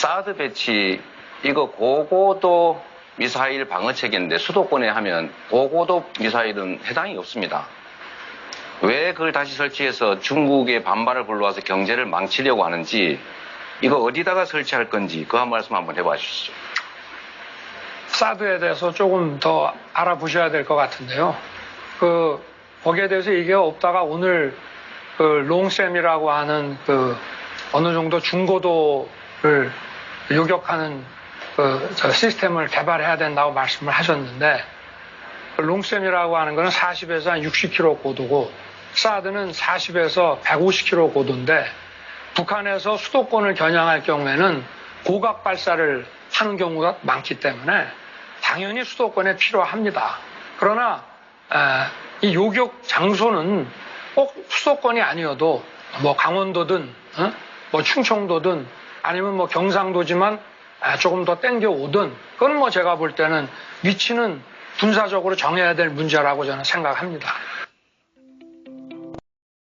사드 배치 이거 고고도 미사일 방어 체계인데 수도권에 하면 고고도 미사일은 해당이 없습니다. 왜 그걸 다시 설치해서 중국의 반발을 불러와서 경제를 망치려고 하는지 이거 어디다가 설치할 건지 그 한 말씀 한번 해봐 주시죠. 사드에 대해서 조금 더 알아보셔야 될 것 같은데요. 그 거기에 대해서 얘기가 없다가 오늘 그 롱셈이라고 하는 그 어느 정도 중고도를 요격하는 그저 시스템을 개발해야 된다고 말씀을 하셨는데 그 롱셈이라고 하는 거는 40에서 한 60km 고도고 사드는 40에서 150km 고도인데 북한에서 수도권을 겨냥할 경우에는 고각 발사를 하는 경우가 많기 때문에 당연히 수도권에 필요합니다. 그러나 에, 이 요격 장소는 꼭 수도권이 아니어도 뭐 강원도든 어? 뭐 충청도든 아니면 뭐 경상도지만 아, 조금 더 땡겨 오든 그건 뭐 제가 볼 때는 위치는 군사적으로 정해야 될 문제라고 저는 생각합니다.